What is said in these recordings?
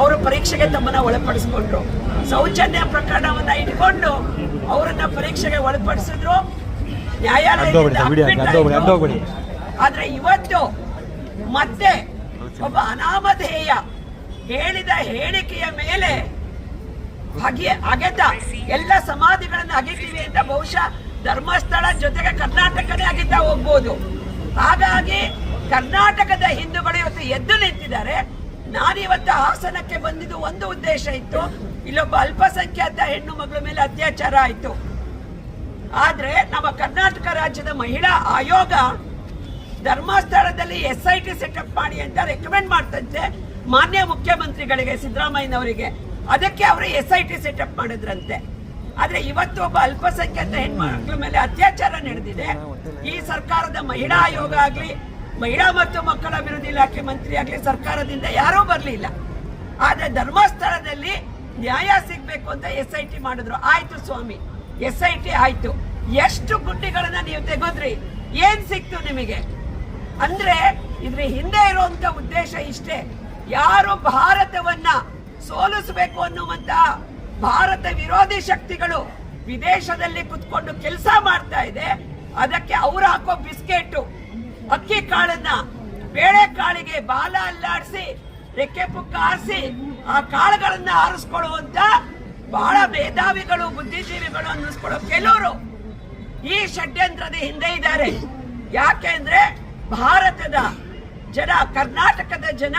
ಅವರು ಪರೀಕ್ಷೆಗೆ ತಮ್ಮನ್ನ ಒಳಪಡಿಸ್ಕೊಂಡ್ರು. ಸೌಜನ್ಯ ಪ್ರಕರಣವನ್ನ ಇಟ್ಕೊಂಡು ಅವರನ್ನ ಪರೀಕ್ಷೆಗೆ ಒಳಪಡಿಸಿದ್ರು. ಅಡ್ಡೋಗ್ಬಿಡಿ. ಆದ್ರೆ ಇವತ್ತು ಮತ್ತೆ ಒಬ್ಬ ಅನಾಮಧೇಯ ಹೇಳಿದ ಹೇಳಿಕೆಯ ಮೇಲೆ ಹಗೆ ಅಗೆತ. ಎಲ್ಲ ಸಮಾಧಿಗಳನ್ನ ಅಗಿತೀವಿ ಅಂತ ಬಹುಶಃ ಧರ್ಮಸ್ಥಳ ಜೊತೆಗೆ ಕರ್ನಾಟಕನೇ ಅಗಿತಾ ಹೋಗ್ಬೋದು. ಹಾಗಾಗಿ ಕರ್ನಾಟಕದ ಹಿಂದೂಗಳು ಇವತ್ತು ಎದ್ದು ನಿಂತಿದ್ದಾರೆ. ನಾನಿವತ್ತು ಹಾಸನಕ್ಕೆ ಬಂದಿದ್ದು ಒಂದು ಉದ್ದೇಶ ಇತ್ತು. ಇಲ್ಲೊಬ್ಬ ಅಲ್ಪಸಂಖ್ಯಾತ ಹೆಣ್ಣು ಮಗಳ ಮೇಲೆ ಅತ್ಯಾಚಾರ ಆಯಿತು. ಆದ್ರೆ ನಮ್ಮ ಕರ್ನಾಟಕ ರಾಜ್ಯದ ಮಹಿಳಾ ಆಯೋಗ ಧರ್ಮಸ್ಥಳದಲ್ಲಿ ಎಸ್ ಐ ಟಿ ಸೆಟಪ್ ಮಾಡಿ ಅಂತ ರೆಕಮೆಂಡ್ ಮಾಡ್ತಂತೆ ಮಾನ್ಯ ಮುಖ್ಯಮಂತ್ರಿಗಳಿಗೆ ಸಿದ್ದರಾಮಯ್ಯನವರಿಗೆ. ಅದಕ್ಕೆ ಅವರು ಎಸ್ ಐ ಟಿ ಸೆಟಪ್ ಮಾಡಿದ್ರಂತೆ. ಆದ್ರೆ ಇವತ್ತು ಒಬ್ಬ ಅಲ್ಪಸಂಖ್ಯಾತ ಹೆಣ್ಮಕ್ಳ ಮೇಲೆ ಅತ್ಯಾಚಾರ ನಡೆದಿದೆ. ಈ ಸರ್ಕಾರದ ಮಹಿಳಾ ಆಯೋಗ ಆಗ್ಲಿ ಮಹಿಳಾ ಮತ್ತು ಮಕ್ಕಳ ಅಭಿವೃದ್ಧಿ ಇಲಾಖೆ ಮಂತ್ರಿಯಾಗಲಿ ಸರ್ಕಾರದಿಂದ ಯಾರೂ ಬರಲಿಲ್ಲ. ಆದರೆ ಧರ್ಮಸ್ಥಳದಲ್ಲಿ ನ್ಯಾಯ ಸಿಗಬೇಕು ಅಂತ ಎಸ್ ಐ ಟಿ ಮಾಡಿದ್ರು. ಆಯ್ತು ಸ್ವಾಮಿ ಎಸ್ ಐ ಟಿ ಆಯ್ತು. ಎಷ್ಟು ಗುಂಡಿಗಳನ್ನ ನೀವು ತೆಗೆದ್ರಿ, ಏನ್ ಸಿಕ್ತು ನಿಮಗೆ? ಅಂದ್ರೆ ಇದ್ರ ಹಿಂದೆ ಇರುವಂತ ಉದ್ದೇಶ ಇಷ್ಟೇ. ಯಾರು ಭಾರತವನ್ನ ಸೋಲಿಸಬೇಕು ಅನ್ನುವಂತ ಭಾರತ ವಿರೋಧಿ ಶಕ್ತಿಗಳು ವಿದೇಶದಲ್ಲಿ ಕುತ್ಕೊಂಡು ಕೆಲಸ ಮಾಡ್ತಾ ಇದೆ. ಅದಕ್ಕೆ ಅವ್ರು ಹಾಕೋ ಬಿಸ್ಕೆಟ್ ಅಕ್ಕಿ ಕಾಳನ್ನ ಬೇಳೆ ಕಾಳಿಗೆ ಬಾಲ ಅಲ್ಲಾಡಿಸಿ ರೆಕ್ಕೆ ಪುಕ್ಕ ಆರಿಸಿ ಆ ಕಾಳುಗಳನ್ನ ಆರಿಸ್ಕೊಳ್ಳುವಂತ ಬಹಳ ಮೇಧಾವಿಗಳು, ಬುದ್ಧಿಜೀವಿಗಳು ಅನ್ನಿಸ್ಕೊಳ್ಳೋ ಕೆಲವರು ಈ ಷಡ್ಯಂತ್ರದ ಹಿಂದೆ ಇದ್ದಾರೆ. ಯಾಕೆ ಅಂದ್ರೆ ಭಾರತದ ಜನ, ಕರ್ನಾಟಕದ ಜನ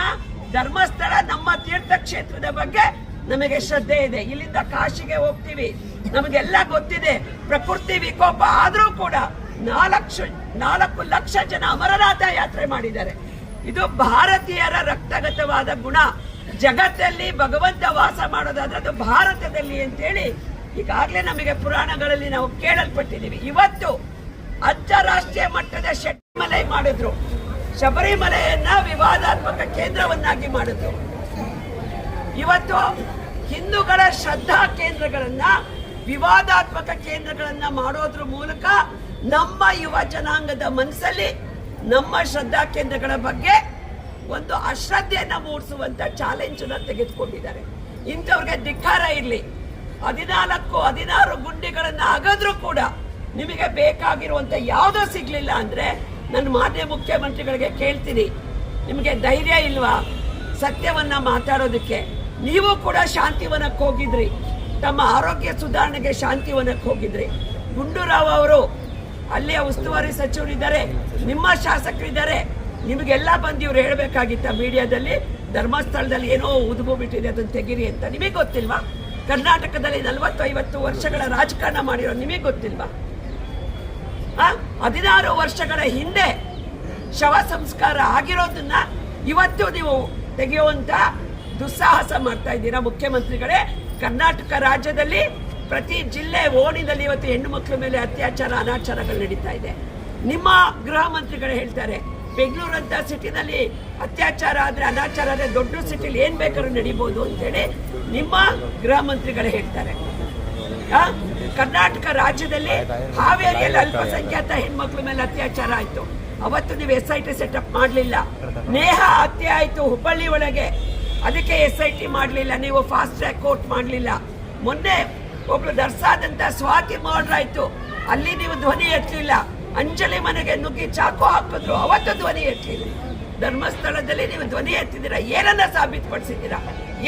ಧರ್ಮಸ್ಥಳ, ನಮ್ಮ ತೀರ್ಥಕ್ಷೇತ್ರದ ಬಗ್ಗೆ ನಮಗೆ ಶ್ರದ್ಧೆ ಇದೆ. ಇಲ್ಲಿಂದ ಕಾಶಿಗೆ ಹೋಗ್ತೀವಿ. ನಮಗೆಲ್ಲ ಗೊತ್ತಿದೆ. ಪ್ರಕೃತಿ ವಿಕೋಪ ಆದರೂ ಕೂಡ ನಾಲ್ಕು ನಾಲ್ಕು ಲಕ್ಷ ಜನ ಅಮರನಾಥ ಯಾತ್ರೆ ಮಾಡಿದ್ದಾರೆ. ಇದು ಭಾರತೀಯರ ರಕ್ತಗತವಾದ ಗುಣ. ಜಗತ್ತಲ್ಲಿ ಭಗವಂತ ವಾಸ ಮಾಡೋದಾದ್ರೆ ಅದು ಭಾರತದಲ್ಲಿ ಅಂತೇಳಿ ಈಗಾಗಲೇ ನಮಗೆ ಪುರಾಣಗಳಲ್ಲಿ ನಾವು ಕೇಳಲ್ಪಟ್ಟಿದ್ದೀವಿ. ಇವತ್ತು ಅಂತಾರಾಷ್ಟ್ರೀಯ ಮಟ್ಟದ ಶಬರಿಮಲೆ ಮಾಡಿದ್ರು. ಶಬರಿಮಲೆಯನ್ನ ವಿವಾದಾತ್ಮಕ ಕೇಂದ್ರವನ್ನಾಗಿ ಮಾಡಿದ್ರು. ಇವತ್ತು ಹಿಂದೂಗಳ ಶ್ರದ್ಧಾ ಕೇಂದ್ರಗಳನ್ನ ವಿವಾದಾತ್ಮಕ ಕೇಂದ್ರಗಳನ್ನ ಮಾಡೋದ್ರ ಮೂಲಕ ನಮ್ಮ ಯುವ ಜನಾಂಗದ ಮನಸ್ಸಲ್ಲಿ ನಮ್ಮ ಶ್ರದ್ಧಾ ಕೇಂದ್ರಗಳ ಬಗ್ಗೆ ಒಂದು ಅಶ್ರದ್ಧೆಯನ್ನು ಮೂಡಿಸುವಂತ ಚಾಲೆಂಜ್ ಅನ್ನ ತೆಗೆದುಕೊಂಡಿದ್ದಾರೆ. ಇಂಥವ್ರಿಗೆ ಧಿಕ್ಕಾರ ಇರಲಿ. ಹದಿನಾಲ್ಕು, ಹದಿನಾರು ಗುಂಡಿಗಳನ್ನು ಅಗದ್ರೂ ಕೂಡ ನಿಮಗೆ ಬೇಕಾಗಿರುವಂತ ಯಾವುದೋ ಸಿಗಲಿಲ್ಲ ಅಂದ್ರೆ ನನ್ನ ಮಾನ್ಯ ಮುಖ್ಯಮಂತ್ರಿಗಳಿಗೆ ಕೇಳ್ತೀನಿ. ನಿಮಗೆ ಧೈರ್ಯ ಇಲ್ವಾ? ಸತ್ಯವನ್ನ ಮಾತಾಡೋದಕ್ಕೆ. ನೀವು ಕೂಡ ಶಾಂತಿವನಕ್ಕೆ ಹೋಗಿದ್ರಿ. ತಮ್ಮ ಆರೋಗ್ಯ ಸುಧಾರಣೆಗೆ ಶಾಂತಿವನಕ್ಕೆ ಹೋಗಿದ್ರಿ. ಗುಂಡೂರಾವ್ ಅವರು ಅಲ್ಲಿಯ ಉಸ್ತುವಾರಿ ಸಚಿವರಿದ್ದಾರೆ, ನಿಮ್ಮ ಶಾಸಕರಿದ್ದಾರೆ. ನಿಮಗೆಲ್ಲ ಬಂದು ಇವ್ರು ಹೇಳಬೇಕಾಗಿತ್ತ ಮೀಡಿಯಾದಲ್ಲಿ, ಧರ್ಮಸ್ಥಳದಲ್ಲಿ ಏನೋ ಉದುಬು ಬಿಟ್ಟಿದೆ, ಅದನ್ನು ತೆಗಿರಿ ಅಂತ ನಿಮಗೆ ಗೊತ್ತಿಲ್ವಾ? ಕರ್ನಾಟಕದಲ್ಲಿ ನಲವತ್ತು ಐವತ್ತು ವರ್ಷಗಳ ರಾಜಕಾರಣ ಮಾಡಿರೋ ನಿಮಗೆ ಗೊತ್ತಿಲ್ವಾ? ಹದಿನಾರು ವರ್ಷಗಳ ಹಿಂದೆ ಶವ ಸಂಸ್ಕಾರ ಆಗಿರೋದನ್ನ ಇವತ್ತು ನೀವು ತೆಗೆಯುವಂತ ದುಸ್ಸಾಹಸ ಮಾಡ್ತಾ ಇದ್ದೀರಾ, ಮುಖ್ಯಮಂತ್ರಿಗಳೇ? ಕರ್ನಾಟಕ ರಾಜ್ಯದಲ್ಲಿ ಪ್ರತಿ ಜಿಲ್ಲೆ ಓಣಿನಲ್ಲಿ ಇವತ್ತು ಹೆಣ್ಣು ಮಕ್ಕಳ ಮೇಲೆ ಅತ್ಯಾಚಾರ, ಅನಾಚಾರಗಳು ನಡೀತಾ ಇದೆ. ನಿಮ್ಮ ಗೃಹ ಮಂತ್ರಿಗಳು ಹೇಳ್ತಾರೆ ಬೆಂಗಳೂರಂತ ಸಿಟಿನಲ್ಲಿ ಅತ್ಯಾಚಾರ ಆದರೆ ಅನಾಚಾರ ಆದರೆ ದೊಡ್ಡ ಸಿಟಿಲಿ ಏನು ಬೇಕಾದ್ರೂ ನಡೀಬೋದು ಅಂತೇಳಿ ನಿಮ್ಮ ಗೃಹ ಮಂತ್ರಿಗಳು ಹೇಳ್ತಾರೆ? ಕರ್ನಾಟಕ ರಾಜ್ಯದಲ್ಲಿ ಹಾವೇರಿಯಲ್ಲಿ ಅಲ್ಪಸಂಖ್ಯಾತ ಹೆಣ್ಮಕ್ಳ ಮೇಲೆ ಅತ್ಯಾಚಾರ ಆಯಿತು. ಅವತ್ತು ನೀವು ಎಸ್ ಐ ಟಿ ಸೆಟಪ್ ಮಾಡಲಿಲ್ಲ. ನೇಹ ಹತ್ಯೆ ಆಯಿತು ಹುಬ್ಬಳ್ಳಿ ಒಳಗೆ. ಅದಕ್ಕೆ ಎಸ್ ಐ ಟಿ ಮಾಡಲಿಲ್ಲ, ನೀವು ಫಾಸ್ಟ್ ಟ್ರ್ಯಾಕ್ ಕೋರ್ಟ್ ಮಾಡಲಿಲ್ಲ. ಮೊನ್ನೆ ಒಬ್ಳು ದರ್ಸಾದಂತ ಸ್ವಾತಿ ಮರ್ಡರ್ ಆಯ್ತು. ಅಲ್ಲಿ ನೀವು ಧ್ವನಿ ಎತ್ತಲಿಲ್ಲ. ಅಂಜಲಿ ಮನೆಗೆ ನುಗ್ಗಿ ಚಾಕು ಹಾಕಿದ್ರು. ಅವತ್ತು ಧ್ವನಿ ಎತ್ತಲಿಲ್ಲ. ಧರ್ಮಸ್ಥಳದಲ್ಲಿ ನೀವು ಧ್ವನಿ ಎತ್ತಿದ್ದೀರಾ? ಏನನ್ನ ಸಾಬೀತುಪಡಿಸಿದ್ದೀರಾ?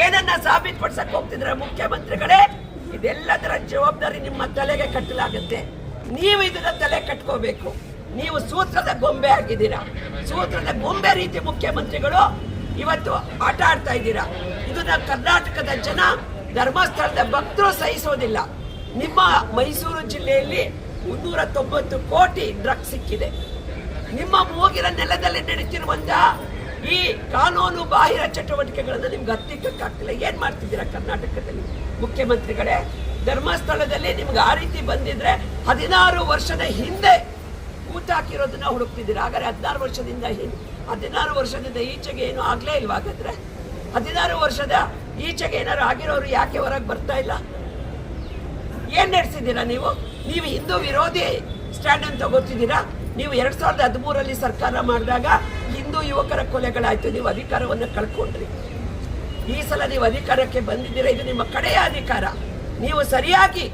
ಏನನ್ನ ಸಾಬೀತುಪಡಿಸಕ್ ಹೋಗ್ತಿದ್ದೀರಾ ಮುಖ್ಯಮಂತ್ರಿಗಳೇ? ಇದೆಲ್ಲದರ ಜವಾಬ್ದಾರಿ ನಿಮ್ಮ ತಲೆಗೆ ಕಟ್ಟಲಾಗುತ್ತೆ. ನೀವು ಇದನ್ನ ತಲೆ ಕಟ್ಕೋಬೇಕು. ನೀವು ಸೂತ್ರದ ಗೊಂಬೆ ಆಗಿದ್ದೀರಾ? ಸೂತ್ರದ ಗೊಂಬೆ ರೀತಿ ಮುಖ್ಯಮಂತ್ರಿಗಳು ಇವತ್ತು ಆಟ ಆಡ್ತಾ ಇದ್ದೀರಾ? ಇದನ್ನ ಕರ್ನಾಟಕದ ಜನ ಧರ್ಮಸ್ಥಳದ ಭಕ್ತರು ಸಹಿಸೋದಿಲ್ಲ. ನಿಮ್ಮ ಮೈಸೂರು ಜಿಲ್ಲೆಯಲ್ಲಿ ಮುನ್ನೂರ ತೊಂಬತ್ತು ಕೋಟಿ ಡ್ರಗ್ಸ್ ಸಿಕ್ಕಿದೆ. ನಿಮ್ಮ ಮೂಗಿನ ನೆಲದಲ್ಲಿ ನಡೀತಿರುವಂತ ಈ ಕಾನೂನು ಬಾಹಿರ ಚಟುವಟಿಕೆಗಳನ್ನು ನಿಮ್ಗೆ ಹತ್ತಿಕ್ಕಾಗ್ತಿಲ್ಲ ಏನ್ ಮಾಡ್ತಿದ್ದೀರಾ ಕರ್ನಾಟಕದಲ್ಲಿ? ಮುಖ್ಯಮಂತ್ರಿಗಳೇ, ಧರ್ಮಸ್ಥಳದಲ್ಲಿ ನಿಮ್ಗೆ ಆ ರೀತಿ ಬಂದಿದ್ರೆ ಹದಿನಾರು ವರ್ಷದ ಹಿಂದೆ ಕೂತಾಕಿರೋದನ್ನ ಹುಡುಕ್ತಿದ್ದೀರಾ? ಹಾಗಾದ್ರೆ ಹದಿನಾರು ವರ್ಷದಿಂದ ಹಿಂದೆ ಹದಿನಾರು ವರ್ಷದಿಂದ ಈಚೆಗೆ ಏನು ಆಗ್ಲೇ ಇಲ್ವಾ ಹಾಗಾದ್ರೆ? ಹದಿನಾರು ವರ್ಷದ ಈಚೆಗೆ ಏನಾದ್ರು ಆಗಿರೋರು ಯಾಕೆ ಹೊರಗೆ ಬರ್ತಾ ಇಲ್ಲ? ಏನ್ ನಡೆಸಿದ್ದೀರಾ ನೀವು? ನೀವು ಹಿಂದೂ ವಿರೋಧಿ ಸ್ಟ್ಯಾಂಡ್ ಅನ್ನು ತಗೋತಿದ್ದೀರಾ ನೀವು ಎರಡ್ ಸಾವಿರದ ಹದಿಮೂರಲ್ಲಿ ಸರ್ಕಾರ ಮಾಡಿದಾಗ ಹಿಂದೂ ಯುವಕರ ಕೊಲೆಗಳಾಯ್ತು, ನೀವು ಅಧಿಕಾರವನ್ನು ಕಳ್ಕೊಂಡ್ರಿ. ಈ ಸಲ ನೀವು ಅಧಿಕಾರಕ್ಕೆ ಬಂದಿದ್ದೀರಾ? ಇದು ನಿಮ್ಮ ಕಡೆಯ ಅಧಿಕಾರ. ನೀವು ಸರಿಯಾಗಿ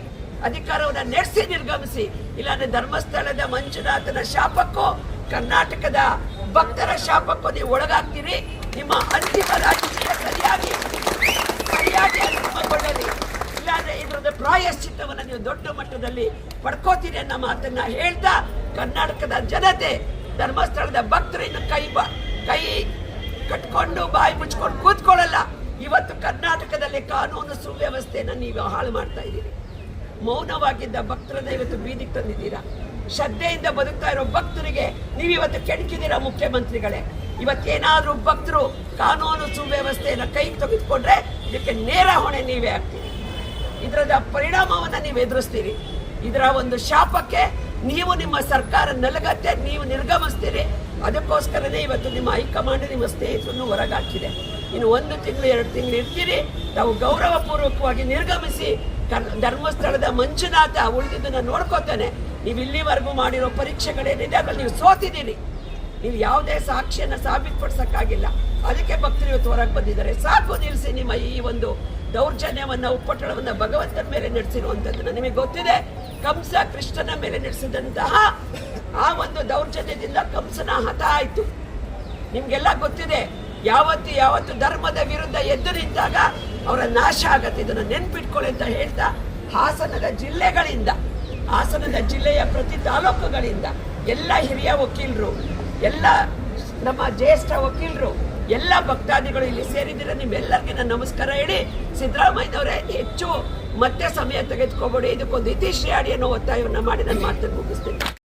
ಅಧಿಕಾರವನ್ನು ನಡೆಸಿ, ನಿರ್ಗಮಿಸಿ. ಇಲ್ಲಾಂದ್ರೆ ಧರ್ಮಸ್ಥಳದ ಮಂಜುನಾಥನ ಶಾಪಕ್ಕೂ, ಕರ್ನಾಟಕದ ಭಕ್ತರ ಶಾಪಕ್ಕೂ ನೀವು ಒಳಗಾಗ್ತೀರಿ? ನಿಮ್ಮ ಅಂತಿಮ ರಾಜಕೀಯ ಸರಿಯಾಗಿ ಸರಿಯಾಗಿ ಅಂತಿಮಗೊಳ್ಳಲಿ ಇಲ್ಲಾಂದ್ರೆ ಪ್ರಾಯಶ್ಚಿತವನ್ನು ಪ್ರಾಯಶ್ಚಿತ್ತವನ್ನು ನೀವು ದೊಡ್ಡ ಮಟ್ಟದಲ್ಲಿ ಪಡ್ಕೋತೀರಿ ಅನ್ನೋ ಮಾತನ್ನ ಹೇಳ್ತಾ ಕರ್ನಾಟಕದ ಜನತೆ ಧರ್ಮಸ್ಥಳದ ಭಕ್ತರು ಇನ್ನು ಕೈ ಬ, ಕೈ ಕಟ್ಕೊಂಡು, ಬಾಯಿ ಮುಚ್ಕೊಂಡು ಕೂತ್ಕೊಳ್ಳಲ್ಲ. ಇವತ್ತು ಕರ್ನಾಟಕದಲ್ಲಿ ಕಾನೂನು ಸುವ್ಯವಸ್ಥೆಯನ್ನು ನೀವು ಹಾಳು ಮಾಡ್ತಾ ಇದ್ದೀರಿ. ಮೌನವಾಗಿದ್ದ ಭಕ್ತರನ್ನ ಇವತ್ತು ಬೀದಿಗೆ ತಂದಿದ್ದೀರಾ? ಶ್ರದ್ಧೆಯಿಂದ ಬದುಕ್ತಾ ಇರೋ ಭಕ್ತರಿಗೆ ನೀವು ಇವತ್ತು ಕೆಣಕಿದ್ದೀರಾ, ಮುಖ್ಯಮಂತ್ರಿಗಳೇ? ಇವತ್ತೇನಾದರೂ ಭಕ್ತರು ಕಾನೂನು ಸುವ್ಯವಸ್ಥೆಯನ್ನು ಕೈಗೆ ತೆಗೆದುಕೊಂಡ್ರೆ ಇದಕ್ಕೆ ನೇರ ಹೊಣೆ ನೀವೇ ಆಗ್ತೀರಿ. ಇದರದ ಪರಿಣಾಮವನ್ನು ನೀವು ಎದುರಿಸ್ತೀರಿ. ಇದರ ಒಂದು ಶಾಪಕ್ಕೆ ನೀವು ನಿಮ್ಮ ಸರ್ಕಾರ ನಲಗತ್ತೆ, ನೀವು ನಿರ್ಗಮಿಸ್ತೀರಿ. ಅದಕ್ಕೋಸ್ಕರನೇ ಇವತ್ತು ನಿಮ್ಮ ಹೈಕಮಾಂಡ್ ನಿಮ್ಮ ಸ್ನೇಹಿತರನ್ನು ಹೊರಗಾಕಿದೆ. ಇನ್ನು ಒಂದು ತಿಂಗಳು, ಎರಡು ತಿಂಗಳು ಇರ್ತೀರಿ. ತಾವು ಗೌರವಪೂರ್ವಕವಾಗಿ ನಿರ್ಗಮಿಸಿ ಧರ್ಮಸ್ಥಳದ ಮಂಜುನಾಥ ಉಳಿದಿದ್ದನ್ನು ನೋಡ್ಕೋತಾನೆ ನೀವು ಇಲ್ಲಿವರೆಗೂ ಮಾಡಿರೋ ಪರೀಕ್ಷೆಗಳೇನಿದೆ ಅದ್ರಲ್ಲಿ ನೀವು ಸೋತಿದ್ದೀರಿ. ನೀವು ಯಾವುದೇ ಸಾಕ್ಷಿಯನ್ನು ಸಾಬೀತುಪಡಿಸೋಕ್ಕಾಗಿಲ್ಲ. ಅದಕ್ಕೆ ಭಕ್ತರು ಇವತ್ತು ಹೊರಗೆ ಬಂದಿದ್ದಾರೆ. ಸಾಕು ನಿಲ್ಲಿಸಿ ನಿಮ್ಮ ಈ ಒಂದು ದೌರ್ಜನ್ಯವನ್ನು, ಉಪ್ಪಟ್ಟಳವನ್ನು ಭಗವಂತನ ಮೇಲೆ ನಡೆಸಿರುವಂಥದ್ದನ್ನು ನಿಮಗೆ ಗೊತ್ತಿದೆ. ಕಂಸ ಕೃಷ್ಣನ ಮೇಲೆ ನಡೆಸಿದಂತಹ ಆ ಒಂದು ದೌರ್ಜನ್ಯದಿಂದ ಕಂಸನ ಹತ ಆಯಿತು. ನಿಮಗೆಲ್ಲ ಗೊತ್ತಿದೆ, ಯಾವತ್ತು ಯಾವತ್ತು ಧರ್ಮದ ವಿರುದ್ಧ ಎದ್ದು ನಿಂತಾಗ ಅವರ ನಾಶ ಆಗತ್ತೆ. ಇದನ್ನು ನೆನ್ಪಿಟ್ಕೊಳ್ಳಿ ಅಂತ ಹೇಳ್ತಾ ಹಾಸನದ ಜಿಲ್ಲೆಗಳಿಂದ ಹಾಸನದ ಜಿಲ್ಲೆಯ ಪ್ರತಿ ತಾಲೂಕುಗಳಿಂದ ಎಲ್ಲ ಹಿರಿಯ ವಕೀಲರು, ಎಲ್ಲ ನಮ್ಮ ಜ್ಯೇಷ್ಠ ವಕೀಲರು, ಎಲ್ಲ ಭಕ್ತಾದಿಗಳು ಇಲ್ಲಿ ಸೇರಿದ್ದೀರ? ನಿಮ್ಮೆಲ್ಲರಿಗೆ ನಾನು ನಮಸ್ಕಾರ ಹೇಳಿ ಸಿದ್ದರಾಮಯ್ಯನವರೇ ಹೆಚ್ಚು ಮತ್ತೆ ಸಮಯ ತೆಗೆದುಕೋಬೇಡಿ. ಇದಕ್ಕೊಂದು ಇತಿಶ್ರೀ ಅಡಿ ಅನ್ನೋ ಒತ್ತಾಯವನ್ನು ಮಾಡಿ ನಾನು ಮಾತನ್ನು ಮುಗಿಸ್ತೀನಿ.